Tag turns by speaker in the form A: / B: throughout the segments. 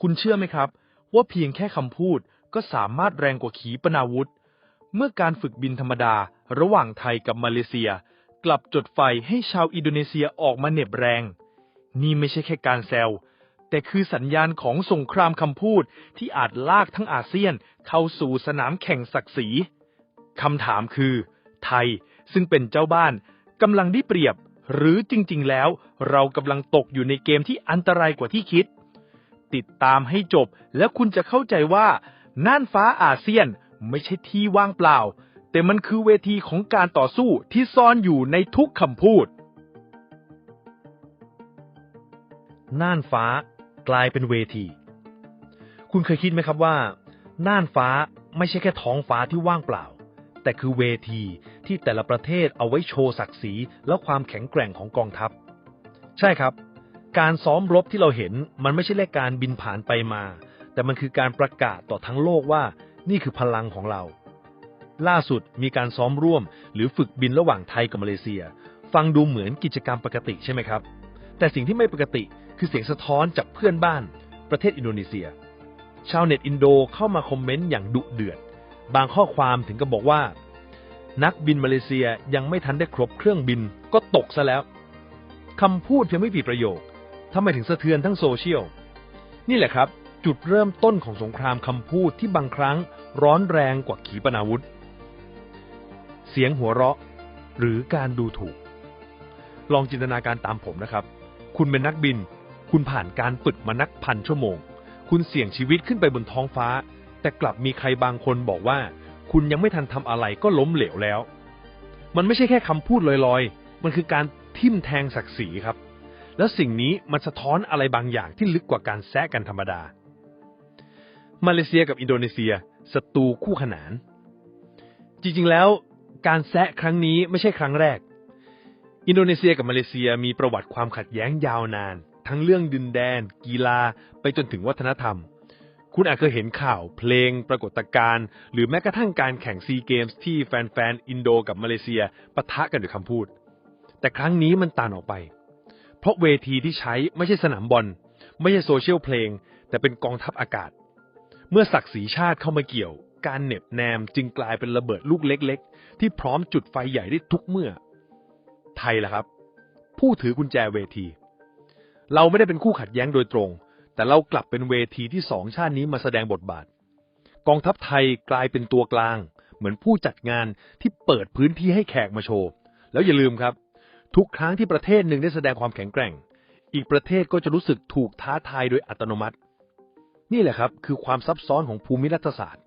A: คุณเชื่อไหมครับ ว่าเพียงแค่คำพูดก็สามารถแรงกว่าขีปนาวุธ เมื่อการฝึกบินธรรมดาระหว่างไทยกับมาเลเซีย กลับจดไฟให้ชาวอินโดนีเซียออกมาเหน็บแรง นี่ไม่ใช่แค่การแซวแต่คือสัญญาณของสงครามคำพูดที่อาจลากทั้งอาเซียนเข้าสู่สนามแข่งศักดิ์ศรีคำถามคือ ไทยซึ่งเป็นเจ้าบ้านกำลังได้เปรียบ หรือจริง ๆ แล้ว เรากำลังตกอยู่ในเกมที่อันตรายกว่าที่คิด ติดตามให้จบ แล้วคุณจะเข้าใจว่าน่านฟ้าอาเซียนไม่ใช่ที่ว่างเปล่า แต่มันคือเวทีของการต่อสู้ที่ซ่อนอยู่ในทุกคำพูด
B: น่านฟ้ากลายเป็นเวที คุณเคยคิดไหมครับว่า น่านฟ้าไม่ใช่แค่ท้องฟ้าที่ว่างเปล่า แต่คือเวทีที่แต่ละประเทศเอาไว้โชว์ศักดิ์ศรีและความแข็งแกร่งของกองทัพ ใช่ครับ การซ้อมรบที่เราเห็นมันไม่ใช่แค่การบินผ่านไปมา แต่มันคือการประกาศต่อทั้งโลกว่านี่คือพลังของเรา ล่าสุดมีการซ้อมร่วม หรือฝึกบินระหว่างไทยกับมาเลเซีย ฟังดูเหมือนกิจกรรมปกติใช่ไหมครับ แต่สิ่งที่ไม่ปกติคือเสียงสะท้อนจากเพื่อนบ้าน ประเทศอินโดนีเซีย ชาวเน็ตอินโดเข้ามาคอมเมนต์อย่างดุเดือด บางข้อความถึงกับบอกว่า นักบินมาเลเซียยังไม่ทันได้ครบเครื่องบินก็ตกซะแล้วคำพูดเพียงไม่กี่ประโยค ทำไมถึงสะเทือนทั้งโซเชียล นี่แหละครับ จุดเริ่มต้นของสงครามคำพูดที่บางครั้งร้อนแรงกว่าขีปนาวุธ เสียงหัวเราะ หรือการดูถูก ลองจินตนาการตามผมนะครับ คุณเป็นนักบิน คุณผ่านการฝึกมานักพันชั่วโมง คุณเสี่ยงชีวิตขึ้นไปบนท้องฟ้า แต่กลับมีใครบางคนบอกว่า คุณยังไม่ทันทำอะไรก็ล้มเหลวแล้ว มันไม่ใช่แค่คำพูดลอยๆ มันคือการทิ่มแทงศักดิ์ศรีครับ แล้วสิ่งนี้มันสะท้อนอะไรบางอย่างที่ลึกกว่าการแซะกันธรรมดา มาเลเซียกับอินโดนีเซียศัตรูคู่ขนาน จริงๆแล้วการแซะครั้งนี้ไม่ใช่ครั้งแรก อินโดนีเซียกับมาเลเซียมีประวัติความขัดแย้งยาวนาน ทั้งเรื่องดินแดน กีฬาไปจนถึงวัฒนธรรม คุณอาจเคยเห็นข่าวเพลง ปรากฏการณ์ หรือแม้กระทั่งการแข่งซีเกมส์ที่แฟนๆอินโดกับมาเลเซียปะทะกันด้วยคำพูด แต่ครั้งนี้มันต่างออกไปเเพราะเวทีที่ใช้ไม่ใช่สนามบอล ไม่ใช่โซเชียลเพลง แต่เป็นกองทัพอากาศ เมื่อศักดิ์ศรีชาติเข้ามาเกี่ยว การเหน็บแนมจึงกลายเป็นระเบิดลูกเล็ก ๆ ที่พร้อมจุดไฟใหญ่ได้ทุกเมื่อ ไทยล่ะครับ ผู้ถือกุญแจเวที เราไม่ได้เป็นคู่ขัดแย้งโดยตรง แต่เรากลับเป็นเวทีที่สองชาตินี้มาแสดงบทบาท กองทัพไทยกลายเป็นตัวกลาง เหมือนผู้จัดงานที่เปิดพื้นที่ให้แขกมาโชว์ แล้วอย่าลืมครับ ทุกครั้งที่ประเทศหนึ่งได้แสดงความแข็งแกร่ง อีกประเทศก็จะรู้สึกถูกท้าทายโดยอัตโนมัติ นี่แหละครับ คือความซับซ้อนของภูมิรัฐศาสตร์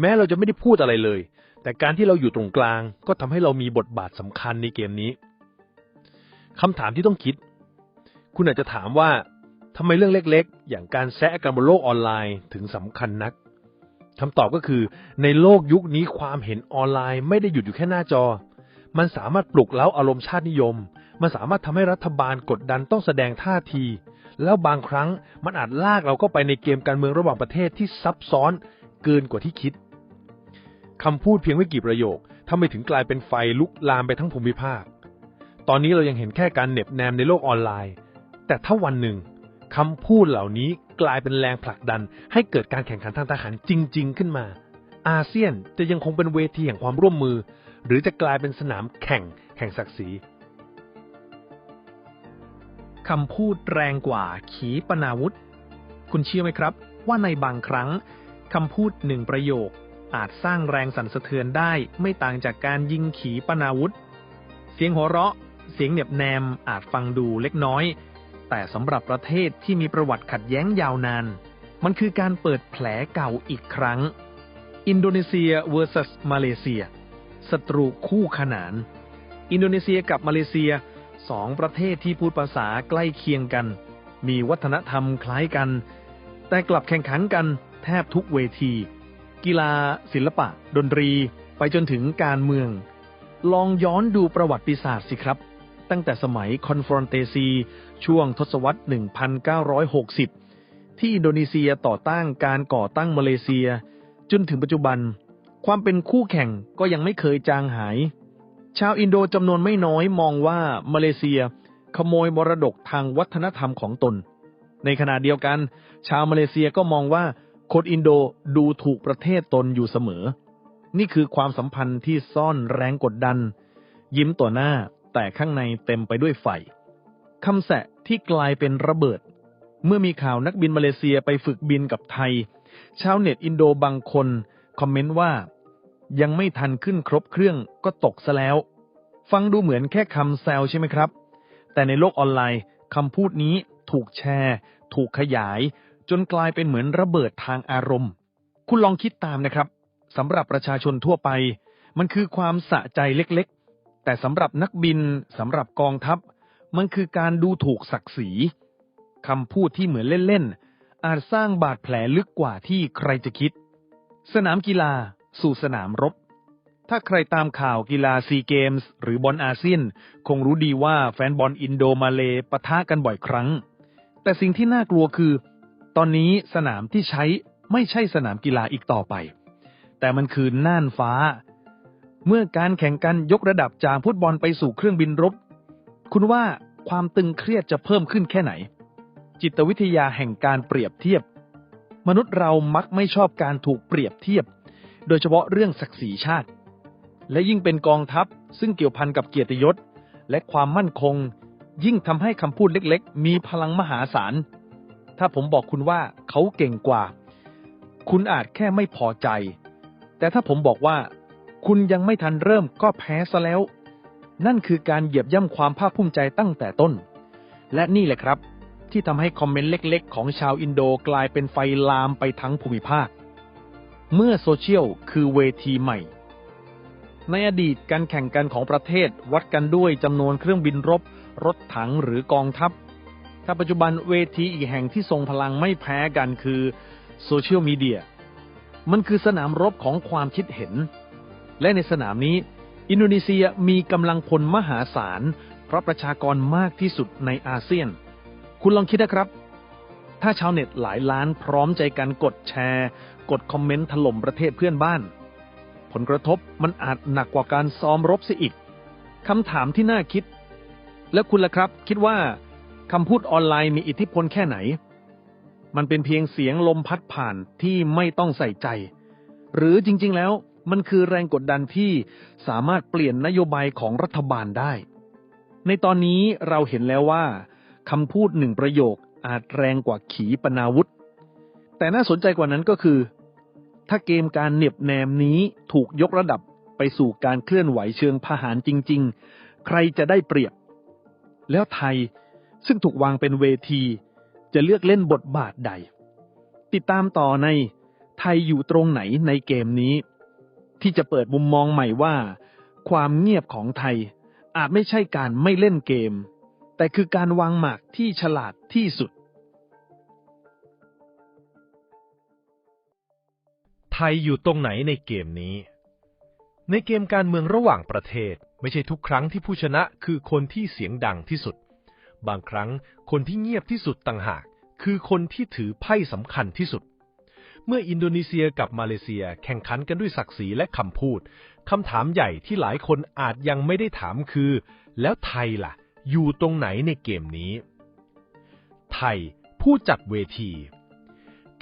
B: แม้เราจะไม่ได้พูดอะไรเลย แต่การที่เราอยู่ตรงกลาง ก็ทำให้เรามีบทบาทสำคัญในเกมนี้คำถามที่ต้องคิด คุณอาจจะถามว่าทำไมเรื่องเล็กๆ อย่างการแซะกันบนโลกออนไลน์ถึงสำคัญนักคำตอบก็คือในโลกยุคนี้ความเห็นออนไลน์ไม่ได้หยุดอยู่แค่หน้าจอ มันสามารถปลุกเล้าอารมณ์ชาตินิยม มันสามารถทำให้รัฐบาลกดดันต้องแสดงท่าที แล้วบางครั้งมันอาจลากเราก็ไปในเกมการเมืองระหว่างประเทศที่ซับซ้อนเกินกว่าที่คิดคำพูดเพียงไม่กี่ประโยคทำไมถึงกลายเป็นไฟลุกลามไปทั้งภูมิภาค ตอนนี้เรายังเห็นแค่การเหน็บแนมในโลกออนไลน์ แต่ถ้าวันหนึ่งคำพูดเหล่านี้กลายเป็นแรงผลักดัน ให้เกิดการแข่งขันทางทหารจริง ๆ ขึ้นมา อาเซียนจะยังคงเป็นเวทีแห่งความร่วมมือ หรือจะกลายเป็นสนามแข่งแห่งศักดิ์ศรี
C: คำพูดแรงกว่าขีปนาวุธ คุณเชื่อไหมครับ ว่าในบางครั้งคำพูดหนึ่งประโยค อาจสร้างแรงสั่นสะเทือนได้ไม่ต่างจากการยิงขีปนาวุธ เสียงหัวเราะ เสียงเหน็บแนมอาจฟังดูเล็กน้อย แต่สำหรับประเทศที่มีประวัติขัดแย้งยาวนาน มันคือการเปิดแผลเก่าอีกครั้ง อินโดนีเซีย vs มาเลเซีย ศัตรูคู่ขนาน อินโดนีเซียกับมาเลเซียสองประเทศที่พูดภาษาใกล้เคียงกัน มีวัฒนธรรมคล้ายกัน แต่กลับแข่งขันกันแทบทุกเวที กีฬา ศิลปะ ดนตรี ไปจนถึงการเมือง ลองย้อนดูประวัติศาสตร์สิครับ ตั้งแต่สมัยคอนฟรอนเตซีช่วงทศวรรษ 1960 ที่อินโดนีเซียต่อต้านการก่อตั้งมาเลเซีย จนถึงปัจจุบัน ความเป็นคู่แข่งก็ยังไม่เคยจางหาย ชาวอินโดจำนวนไม่น้อยมองว่ามาเลเซีย ขโมยมรดกทางวัฒนธรรมของตน ในขณะเดียวกัน ชาวมาเลเซียก็มองว่าคนอินโดดูถูกประเทศตนอยู่เสมอ นี่คือความสัมพันธ์ที่ซ่อนแรงกดดัน ยิ้มต่อหน้าแต่ข้างในเต็มไปด้วยไฟคำแสะที่กลายเป็นระเบิด เมื่อมีข่าวนักบินมาเลเซียไปฝึกบินกับไทย ชาวเน็ตอินโดบางคน คอมเมนต์ว่า ยังไม่ทันขึ้นครบเครื่องก็ตกซะแล้ว ฟังดูเหมือนแค่คำแซวใช่ไหมครับ แต่ในโลกออนไลน์คำพูดนี้ถูกแชร์ ถูกขยาย จนกลายเป็นเหมือนระเบิดทางอารมณ์ คุณลองคิดตามนะครับสำหรับประชาชนทั่วไป มันคือความสะใจเล็กๆ แต่สำหรับนักบินสำหรับกองทัพ มันคือการดูถูกศักดิ์ศรีคำพูดที่เหมือนเล่นๆอาจสร้างบาดแผลลึกกว่าที่ใครจะคิด สนามกีฬา สู่สนามรบ ถ้าใครตามข่าวกีฬาซีเกมส์หรือบอลอาเซียน คงรู้ดีว่าแฟนบอลอินโดมาเลปะทะกันบ่อยครั้ง แต่สิ่งที่น่ากลัวคือ ตอนนี้สนามที่ใช้ไม่ใช่สนามกีฬาอีกต่อไป แต่มันคือน่านฟ้า เมื่อการแข่งกันยกระดับจากฟุตบอลไปสู่เครื่องบินรบ คุณว่าความตึงเครียดจะเพิ่มขึ้นแค่ไหน จิตวิทยาแห่งการเปรียบเทียบ มนุษย์เรามักไม่ชอบการถูกเปรียบเทียบ โดยเฉพาะเรื่องศักดิ์ศรีชาติ และยิ่งเป็นกองทัพซึ่งเกี่ยวพันกับเกียรติยศ และความมั่นคง ยิ่งทำให้คำพูดเล็กๆ มีพลังมหาศาล ถ้าผมบอกคุณว่าเขาเก่งกว่า คุณอาจแค่ไม่พอใจ แต่ถ้าผมบอกว่า คุณยังไม่ทันเริ่มก็แพ้ซะแล้ว นั่นคือการเหยียบย่ำความภาคภูมิใจตั้งแต่ต้น และนี่แหละครับที่ทำให้คอมเมนต์เล็ก ๆ ของชาวอินโดกลายเป็นไฟลามไปทั้งภูมิภาค เมื่อโซเชียลคือเวทีใหม่ ในอดีตการแข่งกันของประเทศวัดกันด้วยจำนวนเครื่องบินรบ รถถังหรือกองทัพ ถ้าปัจจุบันเวทีอีกแห่งที่ทรงพลังไม่แพ้กันคือโซเชียลมีเดีย มันคือสนามรบของความคิดเห็น และในสนามนี้ อินโดนีเซียมีกำลังพลมหาศาล เพราะประชากรมากที่สุดในอาเซียน คุณลองคิดนะครับ ถ้าชาวเน็ตหลายล้านพร้อมใจกันกดแชร์ กดคอมเมนต์ถล่มประเทศเพื่อนบ้าน ผลกระทบมันอาจหนักกว่าการซ้อมรบเสียอีกคำถามที่น่าคิด แล้วคุณล่ะครับ คิดว่าคำพูดออนไลน์มีอิทธิพลแค่ไหน มันเป็นเพียงเสียงลมพัดผ่านที่ไม่ต้องใส่ใจ หรือจริง ๆ แล้วมันคือแรงกดดันที่สามารถเปลี่ยนนโยบายของรัฐบาลได้ ในตอนนี้เราเห็นแล้วว่าคำพูดหนึ่งประโยค อาจแรงกว่าขีปนาวุธ แต่น่าสนใจกว่านั้นก็คือ ถ้าเกมการเหน็บแนมนี้ถูกยกระดับไปสู่การเคลื่อนไหวเชิงพหารจริง ๆ ใครจะได้เปรียบ แล้วไทยซึ่งถูกวางเป็นเวที จะเลือกเล่นบทบาทใด ติดตามต่อในไทยอยู่ตรงไหนในเกมนี้ ที่จะเปิดมุมมองใหม่ว่า ความเงียบของไทยอาจไม่ใช่การไม่เล่นเกม แต่คือการวางหมากที่ฉลาดที่สุด
B: ไทยอยู่ตรงไหนในเกมนี้ ในเกมการเมืองระหว่างประเทศ ไม่ใช่ทุกครั้งที่ผู้ชนะคือคนที่เสียงดังที่สุด บางครั้งคนที่เงียบที่สุดต่างหาก คือคนที่ถือไพ่สำคัญที่สุด เมื่ออินโดนีเซียกับมาเลเซียแข่งขันกันด้วยศักดิ์ศรีและคำพูดคำถามใหญ่ที่หลายคนอาจยังไม่ได้ถามคือ แล้วไทยล่ะ อยู่ตรงไหนในเกมนี้ ไทยผู้จัดเวที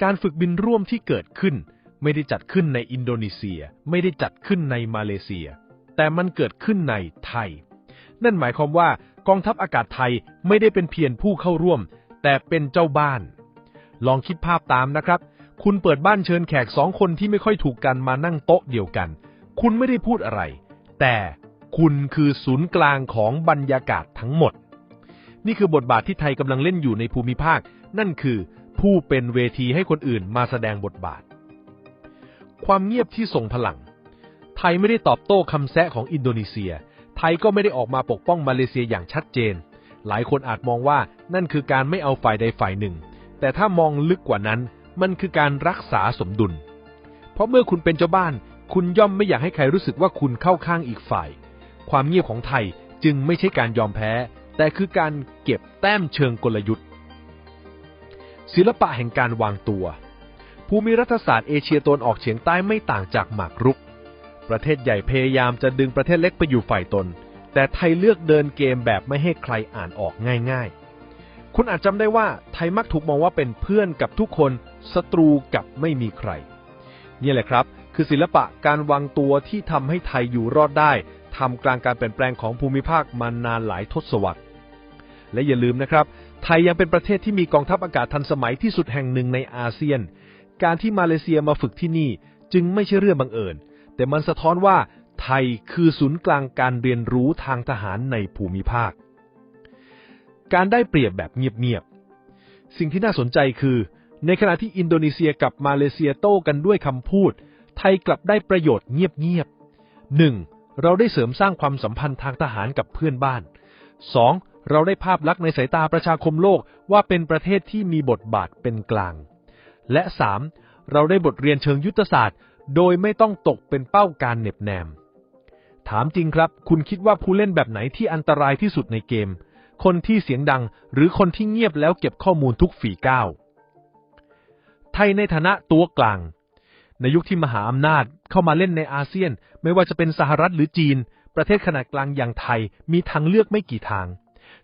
B: การฝึกบินร่วมที่เกิดขึ้น ไม่ได้จัดขึ้นในอินโดนีเซีย ไม่ได้จัดขึ้นในมาเลเซีย แต่มันเกิดขึ้นในไทย นั่นหมายความว่ากองทัพอากาศไทยไม่ได้เป็นเพียงผู้เข้าร่วม แต่เป็นเจ้าบ้าน ลองคิดภาพตามนะครับ คุณเปิดบ้านเชิญแขกสองคนที่ไม่ค่อยถูกกันมานั่งโต๊ะเดียวกัน คุณไม่ได้พูดอะไร แต่ คุณคือศูนย์กลางของบรรยากาศทั้งหมด นี่คือบทบาทที่ไทยกำลังเล่นอยู่ในภูมิภาค นั่นคือผู้เป็นเวทีให้คนอื่นมาแสดงบทบาท ความเงียบที่ส่งพลัง ไทยไม่ได้ตอบโต้คำแซะของอินโดนีเซีย ไทยก็ไม่ได้ออกมาปกป้องมาเลเซียอย่างชัดเจน หลายคนอาจมองว่านั่นคือการไม่เอาฝ่ายใดฝ่ายหนึ่ง แต่ถ้ามองลึกกว่านั้น มันคือการรักษาสมดุล เพราะเมื่อคุณเป็นเจ้าบ้าน คุณย่อมไม่อยากให้ใครรู้สึกว่าคุณเข้าข้างอีกฝ่าย ความเงียบของไทยจึงไม่ใช่การยอมแพ้ แต่คือการเก็บแต้มเชิงกลยุทธ์ ศิลปะแห่งการวางตัว ภูมิรัฐศาสตร์เอเชียตนออกเฉียงใต้ไม่ต่างจากหมากรุก ประเทศใหญ่พยายามจะดึงประเทศเล็กไปอยู่ฝ่ายตน แต่ไทยเลือกเดินเกมแบบไม่ให้ใครอ่านออกง่าย ๆ
D: คุณอาจจำได้ว่าไทยมักถูกมองว่าเป็นเพื่อนกับทุกคนศัตรูกับไม่มีใคร นี่แหละครับ คือศิลปะการวางตัวที่ทำให้ไทยอยู่รอดได้ ทำกลางการเปลี่ยนแปลงของภูมิภาคมานานหลายทศวรรษ และอย่าลืมนะครับ ไทยยังเป็นประเทศที่มีกองทัพอากาศทันสมัยที่สุดแห่งหนึ่งในอาเซียน การที่มาเลเซียมาฝึกที่นี่จึงไม่ใช่เรื่องบังเอิญ แต่มันสะท้อนว่าไทยคือศูนย์กลางการเรียนรู้ทางทหารในภูมิภาค การได้เปรียบแบบเงียบๆ สิ่งที่น่าสนใจคือ ในขณะที่อินโดนีเซียกับมาเลเซียโต้กันด้วยคำพูด ไทยกลับได้ประโยชน์เงียบๆ 1. เราได้เสริมสร้างความสัมพันธ์ทางทหารกับเพื่อนบ้าน 2. เราได้ภาพลักษณ์ในสายตาประชาคมโลกว่าเป็นประเทศที่มีบทบาทเป็นกลาง และ 3. เราได้บทเรียนเชิงยุทธศาสตร์ โดยไม่ต้องตกเป็นเป้าการเหน็บแนม ถามจริงครับ คุณคิดว่าผู้เล่นแบบไหนที่อันตรายที่สุดในเกม คนที่เสียงดังหรือคนที่เงียบแล้วเก็บข้อมูลทุกฝีก้าวไทยในฐานะตัวกลาง ในยุคที่มหาอำนาจเข้ามาเล่นในอาเซียน ไม่ว่าจะเป็นสหรัฐหรือจีน ประเทศขนาดกลางอย่างไทยมีทางเลือกไม่กี่ทาง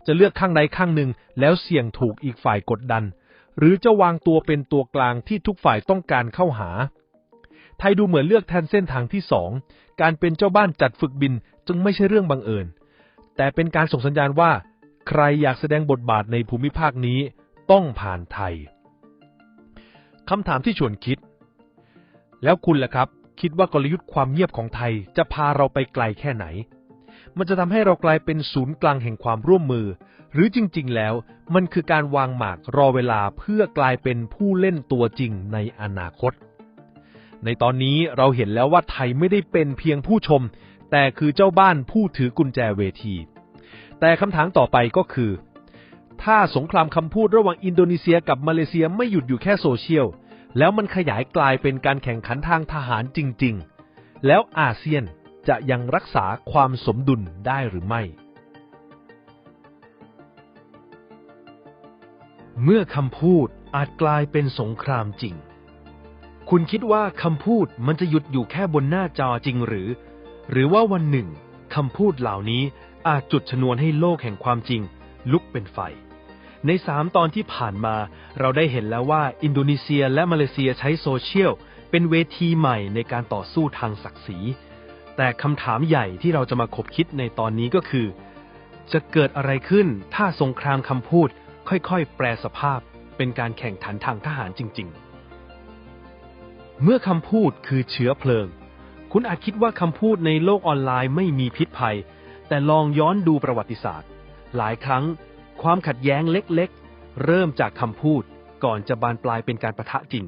D: จะเลือกข้างใดข้างหนึ่งแล้วเสี่ยงถูกอีกฝ่ายกดดัน หรือจะวางตัวเป็นตัวกลางที่ทุกฝ่ายต้องการเข้าหา ไทยดูเหมือนเลือกแทนเส้นทางที่สองการเป็นเจ้าบ้านจัดฝึกบินจึงไม่ใช่เรื่องบังเอิญ แต่เป็นการส่งสัญญาณว่า ใครอยากแสดงบทบาทในภูมิภาคนี้ต้องผ่านไทยคำถามที่ชวนคิด แล้วคุณล่ะครับ คิดว่ากลยุทธ์ความเงียบของไทยจะพาเราไปไกลแค่ไหน มันจะทำให้เรากลายเป็นศูนย์กลางแห่งความร่วมมือ หรือจริง ๆ แล้วมันคือการวางหมากรอเวลาเพื่อกลายเป็นผู้เล่นตัวจริงในอนาคต ในตอนนี้เราเห็นแล้วว่าไทยไม่ได้เป็นเพียงผู้ชม แต่คือเจ้าบ้านผู้ถือกุญแจเวที แต่คำถามต่อไปก็คือ ถ้าสงครามคำพูดระหว่างอินโดนีเซียกับมาเลเซียไม่หยุดอยู่แค่โซเชียล แล้วมันขยายกลายเป็นการแข่งขันทางทหารจริง ๆ แล้วอาเซียนจะยังรักษาความสมดุลได้หรือไม่
B: เมื่อคำพูดอาจกลายเป็นสงครามจริง คุณคิดว่าคำพูดมันจะหยุดอยู่แค่บนหน้าจอจริงหรือ หรือว่าวันหนึ่งคำพูดเหล่านี้อาจจุดชนวนให้โลกแห่งความจริงลุกเป็นไฟ ในสามตอนที่ผ่านมา เราได้เห็นแล้วว่าอินโดนีเซียและมาเลเซียใช้โซเชียล เป็นเวทีใหม่ในการต่อสู้ทางศักดิ์ศรี แต่คำถามใหญ่ที่เราจะมาคบคิดในตอนนี้ก็คือ จะเกิดอะไรขึ้นถ้าสงครามคำพูด ค่อยๆ แปลสภาพ เป็นการแข่งขันทางทหารจริง ๆ เมื่อคำพูดคือเชื้อเพลิง คุณอาจคิดว่าคำพูดในโลกออนไลน์ไม่มีพิษภัย แต่ลองย้อนดูประวัติศาสตร์ หลายครั้ง ความขัดแย้งเล็กๆ เริ่มจากคำพูดก่อนจะบานปลายเป็นการประทะจริง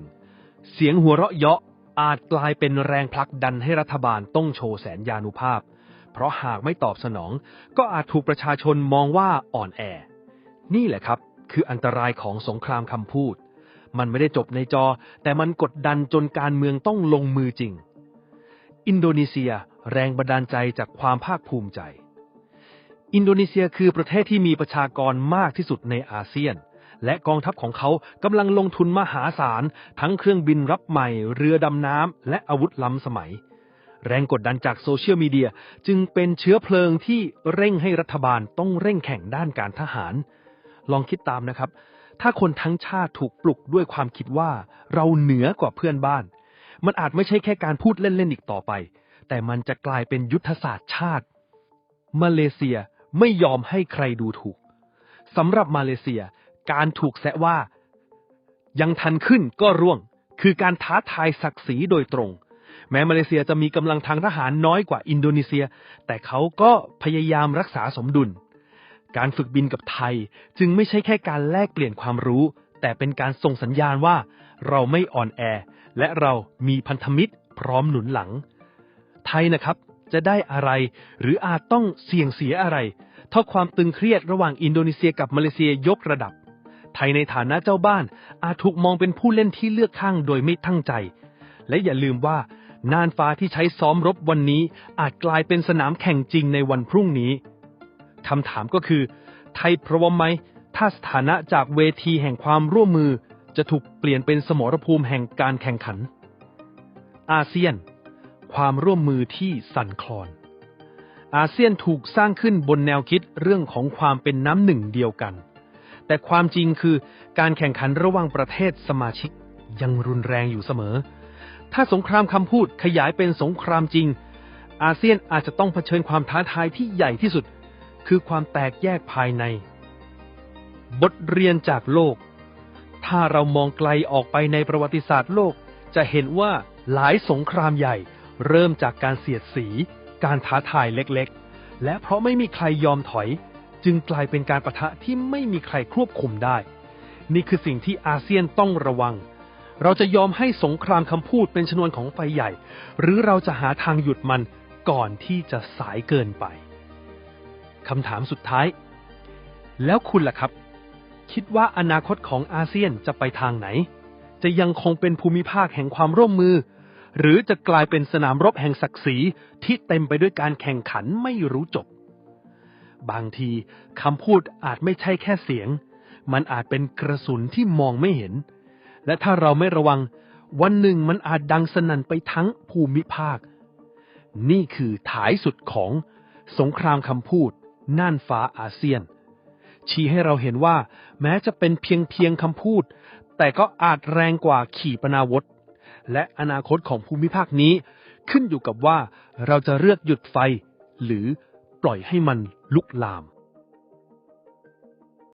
B: เสียงหัวเราะเยาะอาจกลายเป็นแรงผลักดันให้รัฐบาลต้องโชว์แสนยานุภาพ เพราะหากไม่ตอบสนอง ก็อาจถูกประชาชนมองว่าอ่อนแอ นี่แหละครับ คืออันตรายของสงครามคำพูด มันไม่ได้จบในจอ แต่มันกดดันจนการเมืองต้องลงมือจริง อินโดนีเซีย แรงบันดาลใจจากความภาคภูมิใจ อินโดนีเซียคือประเทศที่มีประชากรมากที่สุดในอาเซียน และกองทัพของเขากำลังลงทุนมหาศาล ทั้งเครื่องบินรับใหม่ เรือดำน้ำและอาวุธล้ำสมัย แรงกดดันจากโซเชียลมีเดียจึงเป็นเชื้อเพลิงที่เร่งให้รัฐบาลต้องเร่งแข่งด้านการทหาร ลองคิดตามนะครับ ถ้าคนทั้งชาติถูกปลุกด้วยความคิดว่าเราเหนือกว่าเพื่อนบ้าน มันอาจไม่ใช่แค่การพูดเล่นๆอีกต่อไป แต่มันจะกลายเป็นยุทธศาสตร์ชาติมาเลเซีย ไม่ยอมให้ใครดูถูกสำหรับมาเลเซีย การถูกแซะว่า ยังทันขึ้นก็ร่วง คือการท้าทายศักดิ์ศรีโดยตรง แม้มาเลเซียจะมีกำลังทางทหารน้อยกว่าอินโดนีเซีย แต่เขาก็พยายามรักษาสมดุล การฝึกบินกับไทยจึงไม่ใช่แค่การแลกเปลี่ยนความรู้ แต่เป็นการส่งสัญญาณว่า เราไม่อ่อนแอ และเรามีพันธมิตรพร้อมหนุนหลัง ไทยนะครับ จะได้อะไร หรืออาจต้องเสี่ยงเสียอะไรถ้าความตึงเครียดระหว่างอินโดนีเซียกับมาเลเซียยกระดับ ไทยในฐานะเจ้าบ้าน อาจถูกมองเป็นผู้เล่นที่เลือกข้างโดยไม่ตั้งใจ และอย่าลืมว่าน่านฟ้าที่ใช้ซ้อมรบวันนี้ อาจกลายเป็นสนามแข่งจริงในวันพรุ่งนี้คำถามก็คือ ไทยพร้อมไหม ถ้าสถานะจากเวทีแห่งความร่วมมือ จะถูกเปลี่ยนเป็นสมรภูมิแห่งการแข่งขัน อาเซียน ความร่วมมือที่สั่นคลอน อาเซียนถูกสร้างขึ้นบนแนวคิดเรื่องของความเป็นน้ำหนึ่งเดียวกัน
C: แต่ความจริงคือการแข่งขันระหว่างประเทศสมาชิกยังรุนแรงอยู่เสมอ ถ้าสงครามคำพูดขยายเป็นสงครามจริง อาเซียนอาจจะต้องเผชิญความท้าทายที่ใหญ่ที่สุด คือความแตกแยกภายใน บทเรียนจากโลก ถ้าเรามองไกลออกไปในประวัติศาสตร์โลกจะเห็นว่าหลายสงครามใหญ่ เริ่มจากการเสียดสี การท้าทายเล็กๆ และเพราะไม่มีใครยอมถอย จึงกลายเป็นการประทะที่ไม่มีใครควบคุมได้ นี่คือสิ่งที่อาเซียนต้องระวัง เราจะยอมให้สงครามคำพูดเป็นชนวนของไฟใหญ่ หรือเราจะหาทางหยุดมันก่อนที่จะสายเกินไปคำถามสุดท้าย แล้วคุณล่ะครับ คิดว่าอนาคตของอาเซียนจะไปทางไหน จะยังคงเป็นภูมิภาคแห่งความร่วมมือ หรือจะกลายเป็นสนามรบแห่งศักดิ์ศรีที่เต็มไปด้วยการแข่งขันไม่รู้จบ บางทีคำพูดอาจไม่ใช่แค่เสียง มันอาจเป็นกระสุนที่มองไม่เห็น และถ้าเราไม่ระวัง วันหนึ่งมันอาจดังสนั่นไปทั้งภูมิภาค นี่คือถ่ายสุดของสงครามคำพูด น่านฟ้าอาเซียน ชี้ให้เราเห็นว่า แม้จะเป็นเพียงเพียงคำพูด แต่ก็อาจแรงกว่าขีปนาวุธ และอนาคตของภูมิภาคนี้ ขึ้นอยู่กับว่าเราจะเลือกหยุดไฟ หรือปล่อยให้มันลุกลาม